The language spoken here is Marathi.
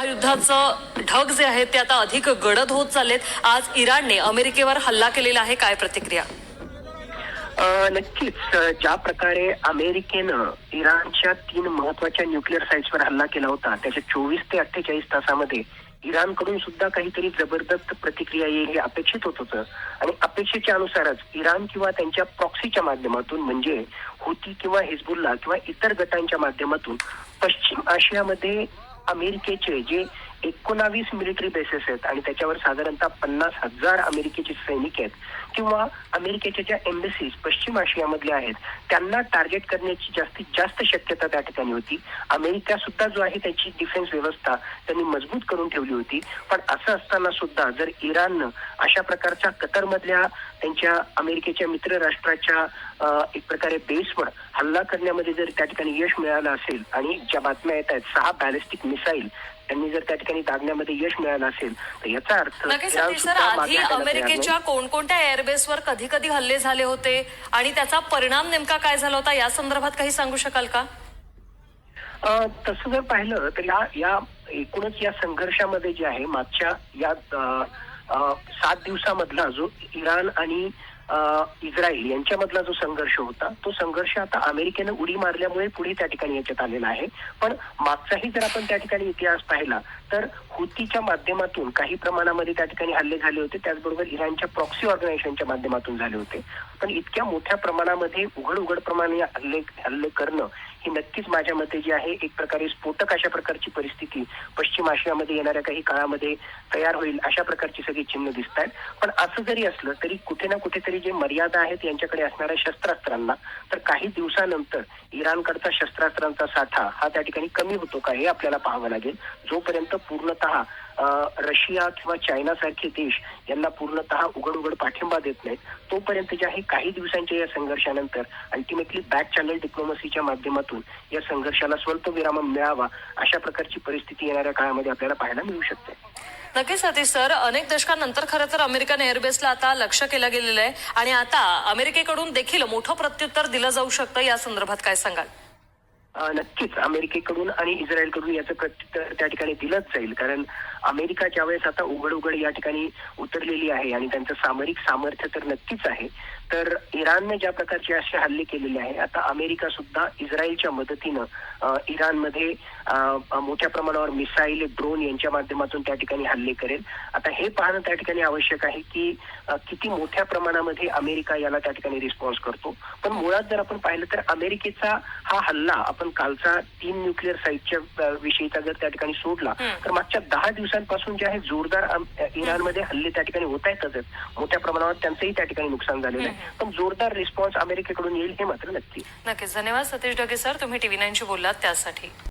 हा युद्धाचं ढग जे आहे ते आता अधिक गडद होत चाललेत. आज इराणने अमेरिकेवर हल्ला केलेला आहे. काय प्रतिक्रिया? नक्कीच. ज्या प्रकारे अमेरिकेनं इराणच्या तीन महत्त्वाच्या न्यूक्लिअर साईट्सवर हल्ला केला होता त्याच्या चोवीस ते अठ्ठेचाळीस तासामध्ये इराणकडून सुद्धा काहीतरी जबरदस्त प्रतिक्रिया येईल हे अपेक्षित होत होतं. आणि अपेक्षेच्या अनुसारच इराण किंवा त्यांच्या प्रॉक्सीच्या माध्यमातून म्हणजे हुती किंवा हिजबुल्ला किंवा इतर गटांच्या माध्यमातून पश्चिम आशियामध्ये अमेरिकेचे जे एकोणावीस मिलिटरी बेसेस आहेत आणि त्याच्यावर साधारणतः पन्नास हजार अमेरिकेचे सैनिक आहेत किंवा अमेरिकेच्या ज्या एम्बसीज पश्चिम आशियामधल्या आहेत त्यांना टार्गेट करण्याची जास्तीत जास्त शक्यता त्या ठिकाणी होती. अमेरिका सुद्धा जो आहे त्याची डिफेन्स व्यवस्था त्यांनी मजबूत करून ठेवली होती. पण असं असताना सुद्धा जर इराणनं अशा प्रकारच्या कतरमधल्या त्यांच्या अमेरिकेच्या मित्र राष्ट्राच्या एक प्रकारे बेसवर हल्ला करण्यामध्ये जर त्या ठिकाणी यश मिळालं असेल आणि ज्या बातम्या येत आहेत सहा बॅलिस्टिक मिसाईल त्यांनी जर त्या ठिकाणी दागण्यामध्ये यश मिळालं असेल तर याचा अर्थ आधी. अमेरिकेच्या कोणकोणत्या एअरबेसवर कधी कधी हल्ले झाले होते आणि त्याचा परिणाम नेमका काय झाला होता या संदर्भात काही सांगू शकाल का तसं जर पाहिलं तर या एकूणच या संघर्षामध्ये जे आहे मागच्या या सात दिवसामधला जो इराण आणि इस्रायल यांच्यामधला जो संघर्ष होता तो संघर्ष आता अमेरिकेनं उडी मारल्यामुळे पुढे त्या ठिकाणी याच्यात आलेला आहे. पण मागचाही जर आपण त्या ठिकाणी इतिहास पाहिला तर हुतीच्या माध्यमातून काही प्रमाणामध्ये त्या ठिकाणी हल्ले झाले होते. त्याचबरोबर इराणच्या प्रॉक्सी ऑर्गनायझेशनच्या माध्यमातून झाले होते. पण इतक्या मोठ्या प्रमाणामध्ये उघड उघड प्रमाणे हल्ले हल्ले करणं ही नक्कीच माझ्या मते जी आहे एक प्रकारे स्फोटक अशा प्रकारची परिस्थिती पश्चिम आशियामध्ये येणाऱ्या काही काळामध्ये तयार होईल अशा प्रकारची सगळी चिन्ह दिसत आहेत पण असं जरी असलं तरी कुठे ना कुठेतरी जे मर्यादा आहेत यांच्याकडे असणाऱ्या शस्त्रास्त्रांना तर काही दिवसानंतर इराणकडचा शस्त्रास्त्रांचा साठा हा त्या ठिकाणी कमी होतो का हे आपल्याला पाहावं लागेल. जोपर्यंत पूर्णतः रशिया किंवा चायना सारखे देश यांना पूर्णतः उघड उघड पाठिंबा देत नाहीत. तोपर्यंत जे आहे काही दिवसांच्या या संघर्षानंतर अल्टिमेटली बॅक चॅनल डिप्लोमसीच्या माध्यमातून या संघर्षाला स्वल्प विराम मिळावा अशा प्रकारची परिस्थिती येणाऱ्या काळामध्ये आपल्याला पाहायला मिळू शकते. नक्कीच सतीश सर अनेक दशकांनंतर खरं तर अमेरिकन एअरबेसला आता लक्ष केलं गेलेलं आहे. आणि आता अमेरिकेकडून देखील मोठं प्रत्युत्तर दिलं जाऊ शकतं या संदर्भात काय सांगाल? नक्कीच अमेरिकेकडून आणि इस्रायलकडून याचं प्रत्युत्तर त्या ठिकाणी दिलंच जाईल. कारण अमेरिका ज्यावेळेस आता उघड उघड या ठिकाणी उतरलेली आहे आणि त्यांचं सामरिक सामर्थ्य तर नक्कीच आहे तर इराणने ज्या प्रकारचे असे हल्ले केलेले आहे आता अमेरिका सुद्धा इस्रायलच्या मदतीनं इराणमध्ये मोठ्या प्रमाणावर मिसाईल ड्रोन यांच्या माध्यमातून त्या ठिकाणी हल्ले करेल. आता हे पाहणं त्या ठिकाणी आवश्यक आहे की किती मोठ्या प्रमाणामध्ये अमेरिका याला त्या ठिकाणी रिस्पॉन्स करतो. पण मुळात जर आपण पाहिलं तर अमेरिकेचा हा हल्ला आपण कालचा तीन न्यूक्लिअर साईटच्या विषयीचा जर त्या ठिकाणी सोडला तर मागच्या दहा दिवसांपासून जे आहे जोरदार इराणमध्ये हल्ले त्या ठिकाणी होत आहेतच आहेत. मोठ्या प्रमाणावर त्यांचंही त्या ठिकाणी नुकसान झालेलं आहे. पण जोरदार रिस्पॉन्स अमेरिकेकडून येईल हे मात्र नक्की. नक्कीच. धन्यवाद सतीश ढगे सर. तुम्ही टीव्ही नाईनशी बोललात त्यासाठी.